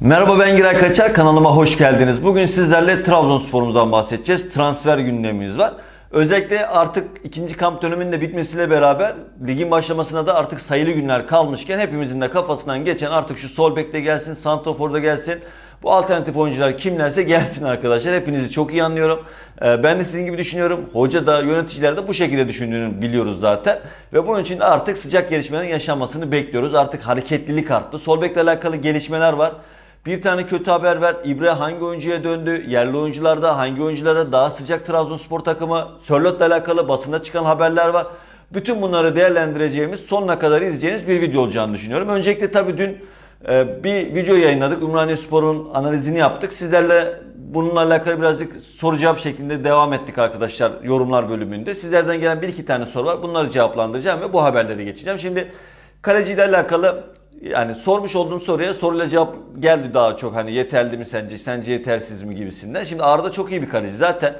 Merhaba ben Giray Kaçar kanalıma hoş geldiniz. Bugün sizlerle Trabzonspor'umuzdan bahsedeceğiz. Transfer gündemimiz var. Özellikle artık ikinci kamp döneminin de bitmesiyle beraber ligin başlamasına da artık sayılı günler kalmışken hepimizin de kafasından geçen artık şu sol bekte gelsin, santraforda gelsin. Bu alternatif oyuncular kimlerse gelsin arkadaşlar. Hepinizi çok iyi anlıyorum. Ee, Ben de sizin gibi düşünüyorum. Hoca da yöneticiler de bu şekilde düşündüğünü biliyoruz zaten. Ve bunun için artık sıcak gelişmelerin yaşanmasını bekliyoruz. Artık hareketlilik arttı. Sol bekle alakalı gelişmeler var. Bir tane kötü haber ver. İbre hangi oyuncuya döndü? Yerli oyuncularda hangi oyunculara daha sıcak Trabzonspor takımı? Sörlot'la alakalı basında çıkan haberler var. Bütün bunları değerlendireceğimiz, sonuna kadar izleyeceğiniz bir video olacağını düşünüyorum. Öncelikle tabii dün e, bir video yayınladık. Ümraniye Spor'un analizini yaptık. Sizlerle bununla alakalı birazcık soru cevap şeklinde devam ettik arkadaşlar yorumlar bölümünde. Sizlerden gelen bir iki tane soru var. Bunları cevaplandıracağım ve bu haberleri geçeceğim. Şimdi kaleciyle alakalı yani sormuş olduğum soruya soruyla cevap geldi daha çok hani yeterli mi sence, sence yetersiz mi gibisinden. Şimdi Arda çok iyi bir kaleci zaten.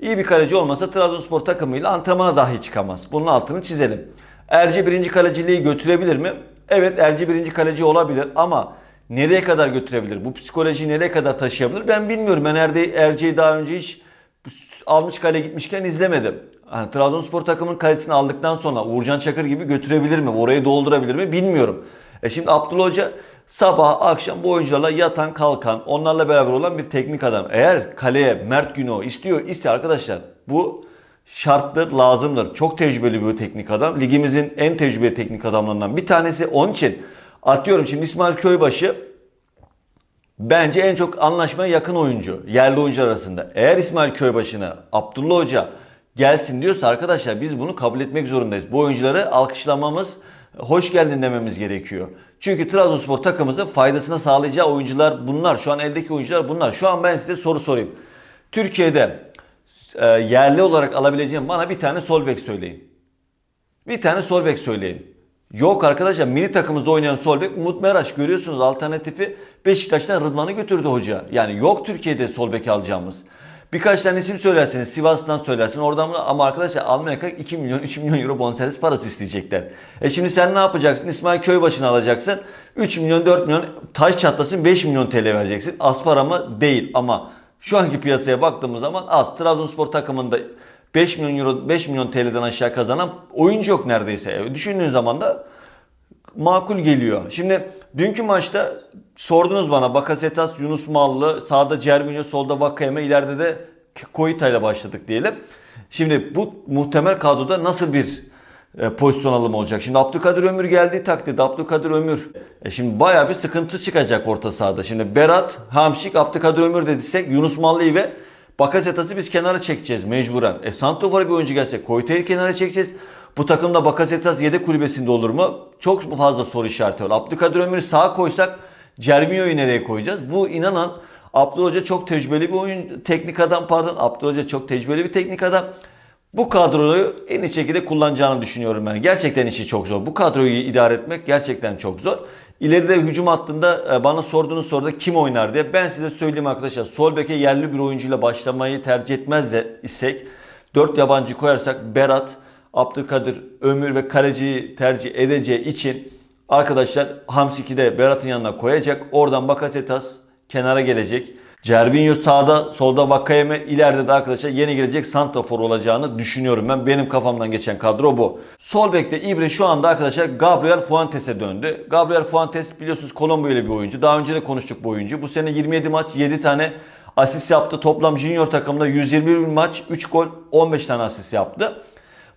iyi bir kaleci olmasa Trabzonspor takımıyla antrenmana dahi çıkamaz. Bunun altını çizelim. Erci birinci kaleciliği götürebilir mi? Evet Erci birinci kaleci olabilir ama nereye kadar götürebilir? Bu psikolojiyi nereye kadar taşıyabilir? Ben bilmiyorum. Ben Erdi, Erci'yi daha önce hiç almış kale gitmişken izlemedim. Hani Trabzonspor takımın kalesini aldıktan sonra Uğurcan Çakır gibi götürebilir mi? Orayı doldurabilir mi? Bilmiyorum. E şimdi Abdullah Hoca sabah akşam bu oyuncularla yatan kalkan onlarla beraber olan bir teknik adam. Eğer kaleye Mert Günok istiyor ise arkadaşlar bu şarttır, lazımdır. Çok tecrübeli bir teknik adam. Ligimizin en tecrübeli teknik adamlarından bir tanesi. Onun için atıyorum şimdi İsmail Köybaşı Bence en çok anlaşmaya yakın oyuncu yerli oyuncu arasında. Eğer İsmail Köybaşı'na Abdullah Hoca gelsin diyorsa arkadaşlar biz bunu kabul etmek zorundayız. Bu oyuncuları alkışlamamız, hoş geldin dememiz gerekiyor. Çünkü Trabzonspor takımımıza faydasına sağlayacağı oyuncular bunlar. Şu an eldeki oyuncular bunlar. Şu an ben size soru sorayım. Türkiye'de e, yerli olarak alabileceğim bana bir tane sol bek söyleyin. Bir tane sol bek söyleyin. Yok arkadaşlar milli takımımızda oynayan sol bek Umut Meraş görüyorsunuz alternatifi Beşiktaş'tan Rıdvan'ı götürdü hoca. Yani yok Türkiye'de sol bek alacağımız. Birkaç tane isim söylersiniz. Sivas'tan söylersin. Oradan bunu ama arkadaşlar almaya kalk 2 milyon 3 milyon euro bonservis parası isteyecekler. E şimdi sen ne yapacaksın? İsmail Köybaşı'nı alacaksın. 3 milyon 4 milyon taş çatlasın 5 milyon TL vereceksin. Az para mı? Değil ama şu anki piyasaya baktığımız zaman az. Trabzonspor takımında 5 milyon euro 5 milyon TL'den aşağı kazanan oyuncu yok neredeyse. E, düşündüğün zaman da makul geliyor. Şimdi dünkü maçta sordunuz bana Bakasetas, Yunus Mallı, sağda Cervinho, solda Vakayeme, ileride de Koita ile başladık diyelim. Şimdi bu muhtemel kadroda nasıl bir e, pozisyon alımı olacak? Şimdi Abdülkadir Ömür geldiği takdirde Abdülkadir Ömür e şimdi bayağı bir sıkıntı çıkacak orta sahada. Şimdi Berat, Hamşik, Abdülkadir Ömür dediysek Yunus Mallı'yı ve Bakasetas'ı biz kenara çekeceğiz mecburen. E Santrofor'a bir oyuncu gelse Koita'yı kenara çekeceğiz. Bu takımda Bakasetas yedek kulübesinde olur mu? Çok fazla soru işareti var. Abdülkadir Ömür'ü sağa koysak Cervinho'yu nereye koyacağız? Bu inanan Abdullah Hoca çok tecrübeli bir oyun teknik adam pardon. Abdullah Hoca çok tecrübeli bir teknik adam. Bu kadroyu en iyi şekilde kullanacağını düşünüyorum ben. Gerçekten işi çok zor. Bu kadroyu idare etmek gerçekten çok zor. İleride hücum hattında e, bana sorduğunuz soruda kim oynar diye ben size söyleyeyim arkadaşlar. Sol beke yerli bir oyuncuyla başlamayı tercih etmez isek 4 yabancı koyarsak Berat, Abdülkadir, Ömür ve kaleciyi tercih edeceği için arkadaşlar Hamsik'i de Berat'ın yanına koyacak. Oradan Bakasetas kenara gelecek. Cervinho sağda, solda Vakayeme, ileride de arkadaşlar yeni gelecek santrafor olacağını düşünüyorum ben. Benim kafamdan geçen kadro bu. Sol bekte İbre şu anda arkadaşlar Gabriel Fuentes'e döndü. Gabriel Fuentes biliyorsunuz Kolombo ile bir oyuncu. Daha önce de konuştuk bu oyuncu. Bu sene 27 maç, 7 tane asist yaptı. Toplam junior takımda 121 maç, 3 gol, 15 tane asist yaptı.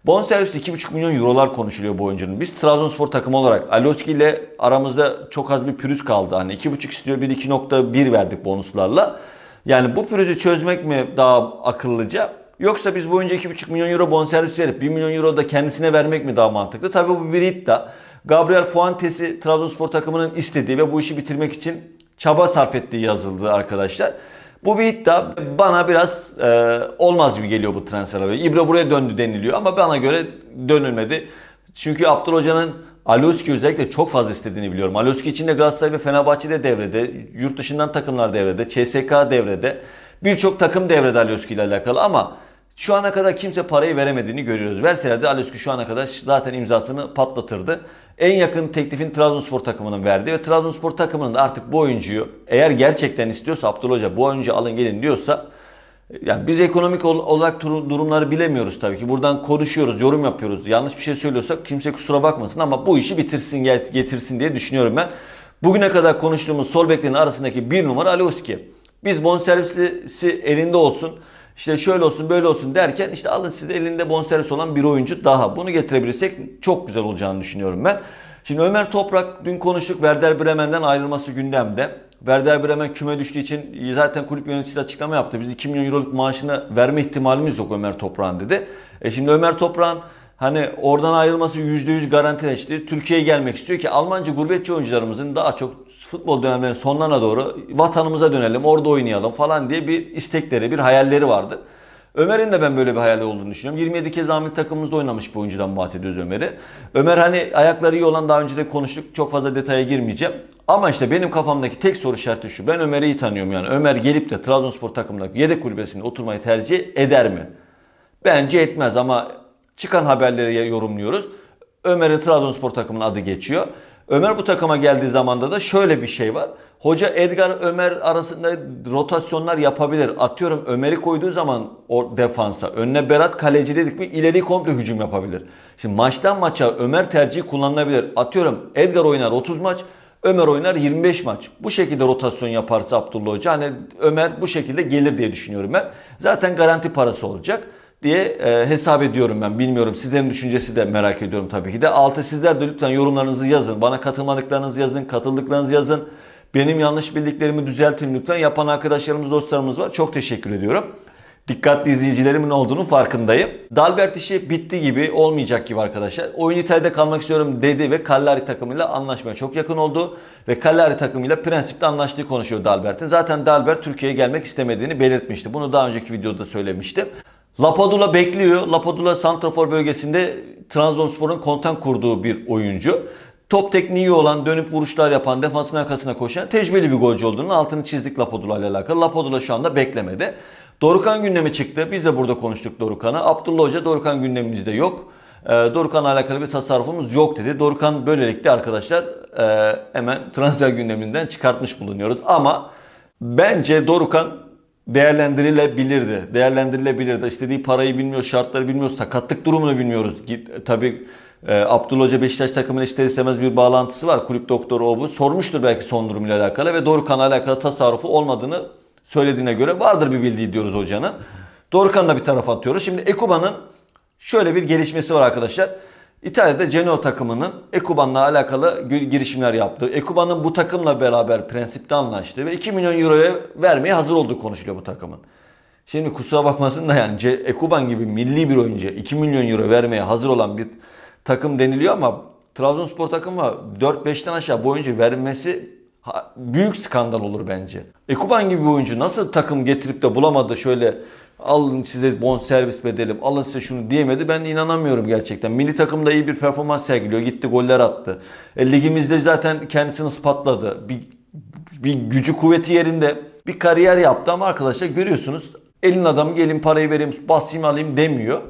Bonservis 2,5 milyon eurolar konuşuluyor bu oyuncunun. Biz Trabzonspor takımı olarak Alioski ile aramızda çok az bir pürüz kaldı. Hani 2,5 istiyor bir 2,1 verdik bonuslarla. Yani bu pürüzü çözmek mi daha akıllıca? Yoksa biz bu oyuncu 2,5 milyon euro bonservis verip 1 milyon euro da kendisine vermek mi daha mantıklı? Tabii bu bir iddia. Gabriel Fuentes'i Trabzonspor takımının istediği ve bu işi bitirmek için çaba sarf ettiği yazıldı arkadaşlar. Bu bir iddia bana biraz e, olmaz gibi geliyor bu transfer haberi. İbra buraya döndü deniliyor ama bana göre dönülmedi. Çünkü Abdul Hoca'nın Alioski özellikle çok fazla istediğini biliyorum. Alioski için de Galatasaray ve Fenerbahçe de devrede. Yurt dışından takımlar devrede. CSK devrede. Birçok takım devrede Alioski ile alakalı ama Şu ana kadar kimse parayı veremediğini görüyoruz. Verselerdi Alioski şu ana kadar zaten imzasını patlatırdı. En yakın teklifin Trabzonspor takımının verdi ve Trabzonspor takımının da artık bu oyuncuyu eğer gerçekten istiyorsa Abdullah Hoca bu oyuncu alın gelin diyorsa yani biz ekonomik ol- olarak dur- durumları bilemiyoruz tabii ki. Buradan konuşuyoruz, yorum yapıyoruz. Yanlış bir şey söylüyorsak kimse kusura bakmasın ama bu işi bitirsin, get- getirsin diye düşünüyorum ben. Bugüne kadar konuştuğumuz sol beklerin arasındaki bir numara Alioski. Biz bonservisi elinde olsun, işte şöyle olsun böyle olsun derken işte alın size elinde bonservis olan bir oyuncu daha. Bunu getirebilirsek çok güzel olacağını düşünüyorum ben. Şimdi Ömer Toprak dün konuştuk Werder Bremen'den ayrılması gündemde. Werder Bremen küme düştüğü için zaten kulüp yöneticisi açıklama yaptı. Biz 2 milyon euroluk maaşını verme ihtimalimiz yok Ömer Toprak'ın dedi. E şimdi Ömer Toprak'ın hani oradan ayrılması %100 garantileşti. Türkiye'ye gelmek istiyor ki Almanca gurbetçi oyuncularımızın daha çok futbol dönemlerinin sonlarına doğru vatanımıza dönelim, orada oynayalım falan diye bir istekleri, bir hayalleri vardı. Ömer'in de ben böyle bir hayali olduğunu düşünüyorum. 27 kez amil takımımızda oynamış bir oyuncudan bahsediyoruz Ömer'i. Ömer hani ayakları iyi olan daha önce de konuştuk. Çok fazla detaya girmeyeceğim. Ama işte benim kafamdaki tek soru işareti şu. Ben Ömer'i iyi tanıyorum yani. Ömer gelip de Trabzonspor takımındaki yedek kulübesinde oturmayı tercih eder mi? Bence etmez ama çıkan haberleri yorumluyoruz. Ömer'in Trabzonspor takımının adı geçiyor. Ömer bu takıma geldiği zamanda da şöyle bir şey var. Hoca Edgar Ömer arasında rotasyonlar yapabilir. Atıyorum Ömer'i koyduğu zaman o defansa önüne Berat kaleci dedik mi ileri komple hücum yapabilir. Şimdi maçtan maça Ömer tercihi kullanılabilir. Atıyorum Edgar oynar 30 maç Ömer oynar 25 maç. Bu şekilde rotasyon yaparsa Abdullah Hoca hani Ömer bu şekilde gelir diye düşünüyorum ben. Zaten garanti parası olacak diye e, hesap ediyorum ben. Bilmiyorum sizlerin düşüncesi de merak ediyorum tabii ki de. Altı sizler de lütfen yorumlarınızı yazın. Bana katılmadıklarınızı yazın, katıldıklarınızı yazın. Benim yanlış bildiklerimi düzeltin lütfen. Yapan arkadaşlarımız, dostlarımız var. Çok teşekkür ediyorum. Dikkatli izleyicilerimin olduğunu farkındayım. Dalbert işi bitti gibi olmayacak gibi arkadaşlar. Oyun İtalya'da kalmak istiyorum dedi ve Cagliari takımıyla anlaşmaya çok yakın oldu. Ve Cagliari takımıyla prensipte anlaştığı konuşuyor Dalbert'in. Zaten Dalbert Türkiye'ye gelmek istemediğini belirtmişti. Bunu daha önceki videoda söylemiştim. Lapadula bekliyor. Lapadula Santrafor bölgesinde Trabzonspor'un kontan kurduğu bir oyuncu. Top tekniği olan, dönüp vuruşlar yapan, defansın arkasına koşan tecrübeli bir golcü olduğunun altını çizdik Lapadula ile alakalı. Lapadula şu anda beklemede. Dorukan gündemi çıktı. Biz de burada konuştuk Dorukan'ı. Abdullah Hoca Dorukan gündemimizde yok. Ee, Dorukan'la alakalı bir tasarrufumuz yok dedi. Dorukan böylelikle arkadaşlar e, hemen transfer gündeminden çıkartmış bulunuyoruz. Ama bence Dorukan değerlendirilebilirdi. Değerlendirilebilirdi. İstediği parayı bilmiyoruz, şartları bilmiyoruz, sakatlık durumunu bilmiyoruz. Tabii e, Abdullah Hoca Beşiktaş takımıyla ister istemez bir bağlantısı var. Kulüp doktoru o bu. Sormuştur belki son durumuyla alakalı ve Dorukan'la alakalı tasarrufu olmadığını söylediğine göre vardır bir bildiği diyoruz hocanın. Dorukan'ı da bir tarafa atıyoruz. Şimdi Ekuba'nın şöyle bir gelişmesi var arkadaşlar. İtalya'da Genoa takımının Ekuban'la alakalı gir- girişimler yaptı. Ekuban'ın bu takımla beraber prensipte anlaştı ve 2 milyon euroya vermeye hazır olduğu konuşuluyor bu takımın. Şimdi kusura bakmasın da yani Ekuban gibi milli bir oyuncu 2 milyon euro vermeye hazır olan bir takım deniliyor ama Trabzonspor takımı 4-5'ten aşağı bu oyuncu vermesi büyük skandal olur bence. Ekuban gibi bir oyuncu nasıl takım getirip de bulamadı şöyle alın size bon servis bedelim alın size şunu diyemedi ben inanamıyorum gerçekten. Milli takımda iyi bir performans sergiliyor gitti goller attı. E, ligimizde zaten kendisini ispatladı. Bir, bir gücü kuvveti yerinde bir kariyer yaptı ama arkadaşlar görüyorsunuz elin adamı gelin parayı vereyim basayım alayım demiyor.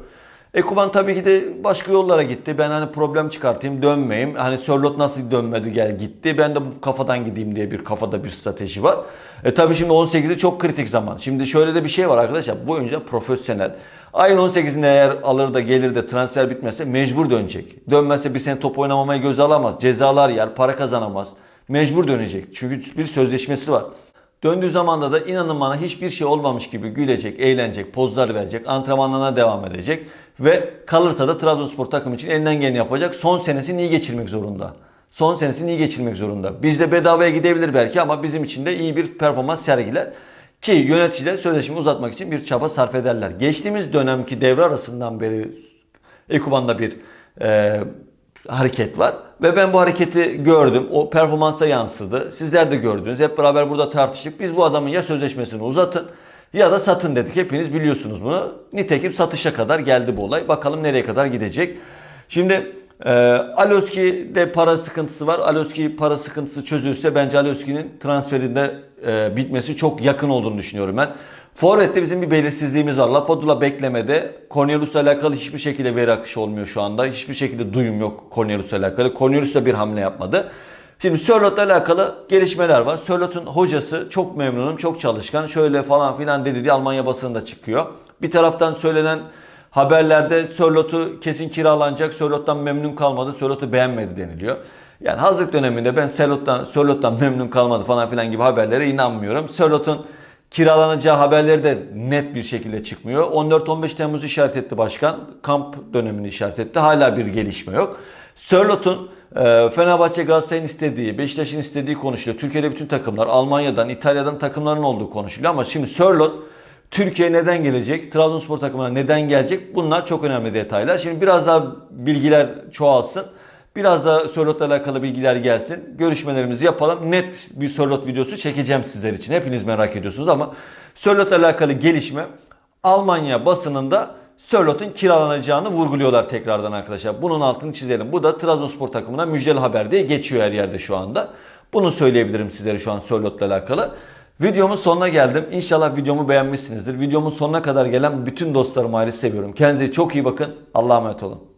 Ekuban tabii ki de başka yollara gitti. Ben hani problem çıkartayım dönmeyeyim. Hani Sörlot nasıl dönmedi gel gitti. Ben de bu kafadan gideyim diye bir kafada bir strateji var. E tabii şimdi 18'i çok kritik zaman. Şimdi şöyle de bir şey var arkadaşlar. Bu oyuncu profesyonel. Ayın 18'inde eğer alır da gelir de transfer bitmezse mecbur dönecek. Dönmezse bir sene top oynamamayı göze alamaz. Cezalar yer, para kazanamaz. Mecbur dönecek. Çünkü bir sözleşmesi var. Döndüğü zamanda da inanın bana hiçbir şey olmamış gibi gülecek, eğlenecek, pozlar verecek, antrenmanlarına devam edecek ve kalırsa da Trabzonspor takım için elinden geleni yapacak. Son senesini iyi geçirmek zorunda. Son senesini iyi geçirmek zorunda. Bizde bedavaya gidebilir belki ama bizim için de iyi bir performans sergiler. Ki yöneticiler sözleşmeyi uzatmak için bir çaba sarf ederler. Geçtiğimiz dönemki devre arasından beri Ekuban'da bir e, hareket var. Ve ben bu hareketi gördüm. O performansa yansıdı. Sizler de gördünüz. Hep beraber burada tartıştık. Biz bu adamın ya sözleşmesini uzatın ya da satın dedik. Hepiniz biliyorsunuz bunu. Nitekim satışa kadar geldi bu olay. Bakalım nereye kadar gidecek. Şimdi e, Alioski'de para sıkıntısı var. Alioski para sıkıntısı çözülürse bence Alioski'nin transferinde e, bitmesi çok yakın olduğunu düşünüyorum ben. Forvet'te bizim bir belirsizliğimiz var. Lapadula beklemede. Cornelius'la alakalı hiçbir şekilde veri akışı olmuyor şu anda. Hiçbir şekilde duyum yok Cornelius'la alakalı. Cornelius da bir hamle yapmadı. Şimdi Sörlot'la alakalı gelişmeler var. Sörlot'un hocası çok memnunum, çok çalışkan. Şöyle falan filan dedi diye Almanya basınında çıkıyor. Bir taraftan söylenen haberlerde Sörlot'u kesin kiralanacak. Sörlot'tan memnun kalmadı, Sörlot'u beğenmedi deniliyor. Yani hazırlık döneminde ben Sörlot'tan, Sörlot'tan memnun kalmadı falan filan gibi haberlere inanmıyorum. Sörlot'un kiralanacağı haberleri de net bir şekilde çıkmıyor. 14-15 Temmuz'u işaret etti başkan. Kamp dönemini işaret etti. Hala bir gelişme yok. Sörlot'un e, Fenerbahçe Galatasaray'ın istediği, Beşiktaş'ın istediği konuşuluyor. Türkiye'de bütün takımlar, Almanya'dan, İtalya'dan takımların olduğu konuşuluyor. Ama şimdi Sörlot Türkiye'ye neden gelecek? Trabzonspor takımına neden gelecek? Bunlar çok önemli detaylar. Şimdi biraz daha bilgiler çoğalsın. Biraz da Sörlot'la alakalı bilgiler gelsin. Görüşmelerimizi yapalım. Net bir Sörlot videosu çekeceğim sizler için. Hepiniz merak ediyorsunuz ama Sörlot'la alakalı gelişme Almanya basınında Sörlot'un kiralanacağını vurguluyorlar tekrardan arkadaşlar. Bunun altını çizelim. Bu da Trabzonspor takımına müjdeli haber diye geçiyor her yerde şu anda. Bunu söyleyebilirim sizlere şu an Sörlot'la alakalı. Videomun sonuna geldim. İnşallah videomu beğenmişsinizdir. Videomun sonuna kadar gelen bütün dostlarımı ayrı seviyorum. Kendinize çok iyi bakın. Allah'a emanet olun.